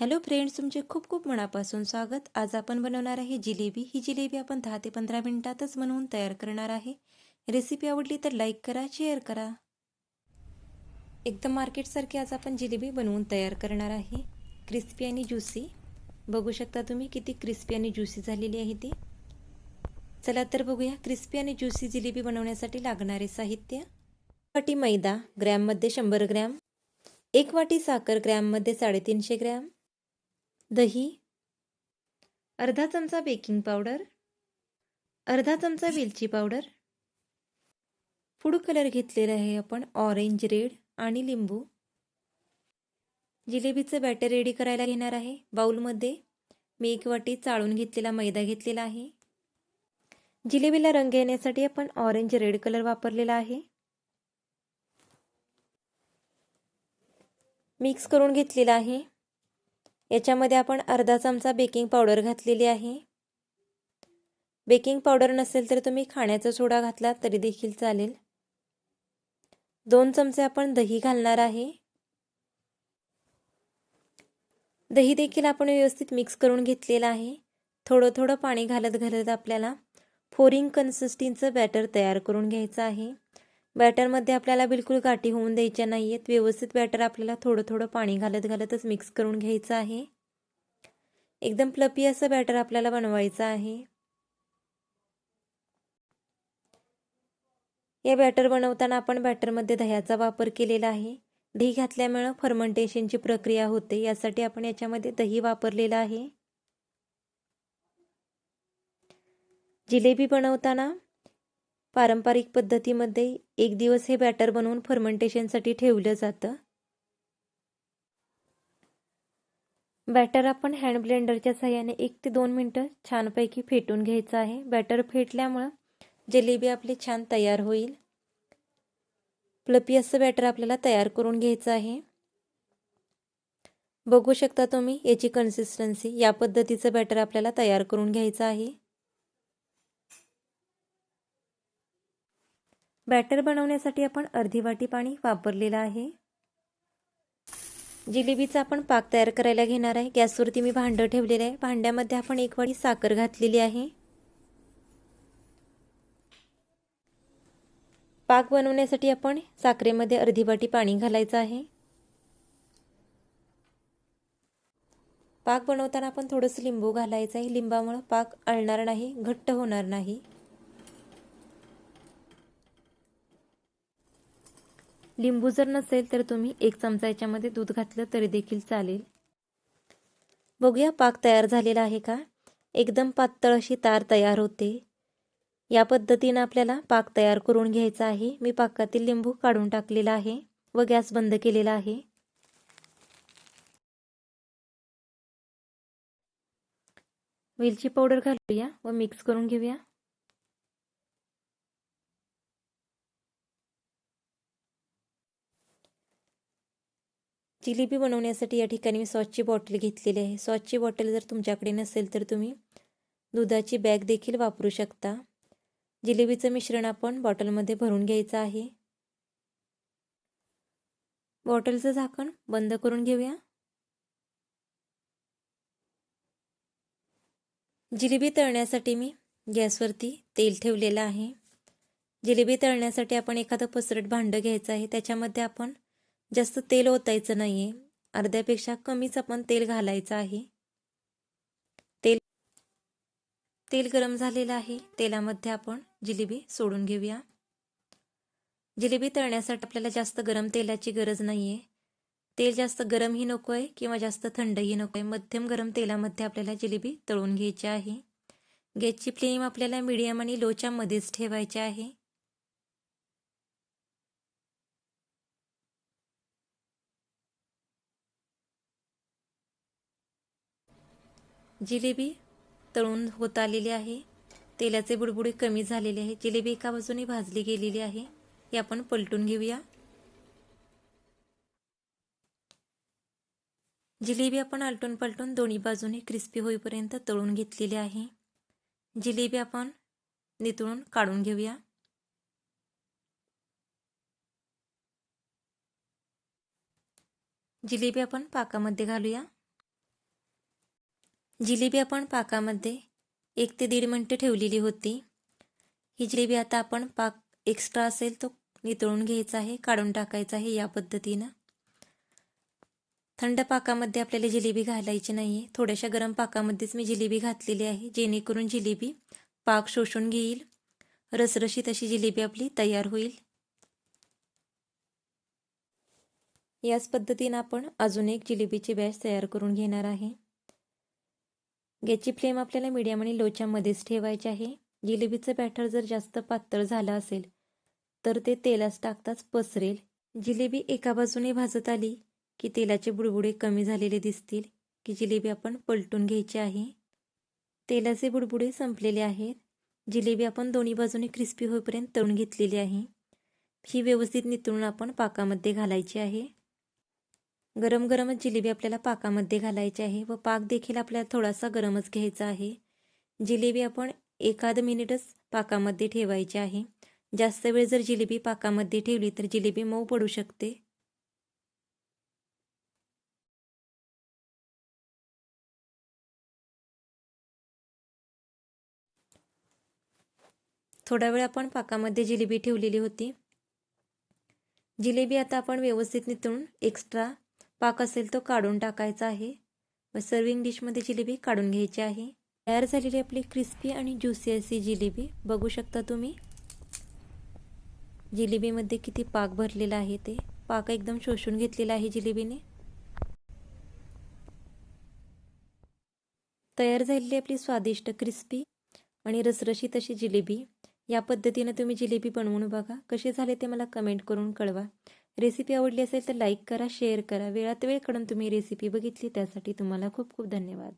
Hello friends तुमचे खूप खूप मनापासून स्वागत. आज आपण बनवणार आहे जिलेबी. ही जिलेबी आपण दहा ते पंधरा मिनिटातच बनवून तयार करणार आहे. रेसिपी आवडली तर लाईक करा शेअर करा. एकदम मार्केटसारखी आज आपण जिलेबी बनवून तयार करणार आहे. क्रिस्पी आणि ज्युसी. बघू शकता तुम्ही किती क्रिस्पी आणि ज्युसी झालेली आहे ती. चला तर बघूया क्रिस्पी आणि ज्युसी जिलेबी बनवण्यासाठी लागणारे साहित्य. वाटी मैदा ग्रॅममध्ये शंभर ग्रॅम. एक वाटी साखर ग्रॅममध्ये साडेतीनशे ग्रॅम. दही अर्धा चमचा बेकिंग पावडर अर्धा चमचा वेलची पावडर. फूड कलर घेतलेला आहे आपण ऑरेंज रेड आणि लिंबू. जिलेबीचं बॅटर रेडी करायला घेणार आहे बाऊलमध्ये मी एक वाटी चाळून घेतलेला मैदा घेतलेला आहे. जिलेबीला रंग येण्यासाठी आपण ऑरेंज रेड कलर वापरलेला आहे. मिक्स करून घेतलेला आहे. याच्यामध्ये आपण अर्धा चमचा बेकिंग पावडर घातलेली आहे. बेकिंग पावडर नसेल तर तुम्ही खाण्याचा सोडा घातला तरी देखील चालेल. दोन चमचे आपण दही घालणार आहे. दही देखील आपण व्यवस्थित मिक्स करून घेतलेलं आहे. थोडं थोडं पाणी घालत घालत आपल्याला फोरिंग कन्सिस्टन्सीचं बॅटर तयार करून घ्यायचं आहे. बॅटरमध्ये आपल्याला बिलकुल गाठी होऊन द्यायच्या नाही आहेत व्यवस्थित बॅटर आपल्याला थोडं थोडं पाणी घालत घालतच मिक्स करून घ्यायचं आहे. एकदम प्लपी असं बॅटर आपल्याला बनवायचं आहे. या बॅटर बनवताना आपण बॅटरमध्ये दह्याचा वापर केलेला आहे. दही घातल्यामुळं फर्मंटेशनची प्रक्रिया होते. यासाठी आपण याच्यामध्ये दही वापरलेलं आहे. जिलेबी बनवताना पारंपरिक पद्धतीमध्ये एक दिवस हे बॅटर बनवून फर्मेंटेशनसाठी ठेवलं जातं. बॅटर आपण हँड ब्लेंडरच्या सहाय्याने एक ते दोन मिनटं छानपैकी फेटून घ्यायचं आहे. बॅटर फेटल्यामुळं जिलेबी आपली छान तयार होईल. प्लपी असं बॅटर आपल्याला तयार करून घ्यायचं आहे. बघू शकता तुम्ही याची कन्सिस्टन्सी या पद्धतीचं बॅटर आपल्याला तयार करून घ्यायचं आहे. बॅटर बनवण्यासाठी आपण अर्धी वाटी पाणी वापरलेलं आहे. जिलेबीचा आपण पाक तयार करायला घेणार आहे. गॅसवरती मी भांडं ठेवलेलं आहे. भांड्यामध्ये आपण एक वाटी साखर घातलेली आहे. पाक बनवण्यासाठी आपण साखरेमध्ये अर्धी वाटी पाणी घालायचं आहे. पाक बनवताना आपण थोडंसं लिंबू घालायचं आहे. लिंबामुळं पाक अळणार नाही घट्ट होणार नाही. लिंबू जर नसेल तर तुम्ही एक चमचा याच्यामध्ये दूध घातलं तरी देखील चालेल. बघूया पाक तयार झालेला आहे का? एकदम पातळ अशी तार तयार होते. या पद्धतीनं आपल्याला पाक तयार करून घ्यायचा आहे. मी पाकातील लिंबू काढून टाकलेला आहे व गॅस बंद केलेला आहे. वेलची पावडर घालूया व मिक्स करून घेऊया. जिलेबी बनवण्यासाठी या ठिकाणी मी सॉसची बॉटल घेतलेली आहे. सॉसची बॉटल जर तुमच्याकडे नसेल तर तुम्ही दुधाची बॅग देखील वापरू शकता. जिलेबीचं मिश्रण आपण बॉटलमध्ये भरून घ्यायचं आहे. बॉटलचं झाकण बंद करून घेऊया. जिलेबी तळण्यासाठी मी गॅसवरती तेल ठेवलेलं आहे. जिलेबी तळण्यासाठी आपण एखादं पसरट भांडं घ्यायचं आहे. त्याच्यामध्ये आपण जास्त तेल ओतायचं नाही आहे अर्ध्यापेक्षा कमीच आपण तेल घालायचं आहे. तेल तेल गरम झालेलं आहे. तेलामध्ये आपण जिलेबी सोडून घेऊया. जिलेबी तळण्यासाठी आपल्याला जास्त गरम तेलाची गरज नाही आहे तेल जास्त गरमही नको आहे किंवा जास्त थंडही नको आहे मध्यम गरम तेलामध्ये आपल्याला जिलेबी तळून घ्यायची आहे. गॅसची फ्लेम आपल्याला मीडियम आणि लोच्या मध्येच ठेवायची आहे. जिलेबी तळून होत आलेली आहे. तेलाचे बुडबुडे कमी झालेले आहे. जिलेबी एका बाजूने भाजली गेलेली आहे. हे आपण पलटून घेऊया. जिलेबी आपण आलटून पलटून दोन्ही बाजूने क्रिस्पी होईपर्यंत तळून घेतलेली आहे. जिलेबी आपण नितळून काढून घेऊया. जिलेबी आपण पाकामध्ये घालूया. जिलेबी आपण पाकामध्ये एक ते दीड मिनटं ठेवलेली होती. ही जिलेबी आता आपण पाक एक्स्ट्रा असेल तो नितळून घ्यायचा आहे काढून टाकायचा आहे या पद्धतीनं. थंड पाकामध्ये आपल्याला जिलेबी घालायची नाही आहे थोड्याशा गरम पाकामध्येच मी जिलेबी घातलेली आहे जेणेकरून जिलेबी पाक शोषून घेईल. रसरशीत अशी जिलेबी आपली तयार होईल. याच पद्धतीनं आपण अजून एक जिलेबीची बॅच तयार करून घेणार आहे. गॅसची फ्लेम आपल्याला मीडियम आणि लोच्यामध्येच ठेवायची आहे. जिलेबीचं बॅटर जर जास्त पातळ झालं असेल तर ते तेलास टाकताच पसरेल. जिलेबी एका बाजूने भाजत आली की तेलाचे बुडबुडे कमी झालेले दिसतील की जिलेबी आपण पलटून घ्यायची आहे. तेलाचे बुडबुडे संपलेले आहेत. जिलेबी आपण दोन्ही बाजूने क्रिस्पी होईपर्यंत तळून घेतलेली आहे. ही व्यवस्थित नितळून आपण पाकामध्ये घालायची आहे. गरम गरमच जिलेबी आपल्याला पाकामध्ये घालायची आहे व पाक देखील आपल्याला थोडासा गरमच घ्यायचा आहे. जिलेबी आपण एखाद मिनिटच पाकामध्ये ठेवायची आहे. जास्त वेळ जर जिलेबी पाकामध्ये ठेवली तर जिलेबी मऊ पडू शकते. थोडा वेळ आपण पाकामध्ये जिलेबी ठेवलेली होती. जिलेबी आता आपण व्यवस्थित नितळून एक्स्ट्रा पाक असेल तो काढून टाकायचा आहे. व सर्विंग डिशमध्ये जिलेबी काढून घ्यायची आहे. तयार झालेली आपली क्रिस्पी आणि ज्युसी अशी जिलेबी बघू शकता तुम्ही. जिलेबीमध्ये किती पाक भरलेला आहे ते. पाक एकदम शोषून घेतलेला आहे जिलेबीने. तयार झालेली आपली स्वादिष्ट क्रिस्पी आणि रसरशीत अशी जिलेबी. या पद्धतीनं तुम्ही जिलेबी बनवून बघा. कसे झाले ते मला कमेंट करून कळवा. रेसिपी आवडली असेल तर लाईक करा शेअर करा. वेळात वेळ काढून तुम्ही रेसिपी बघितली त्यासाठी तुम्हाला खूप खूप धन्यवाद.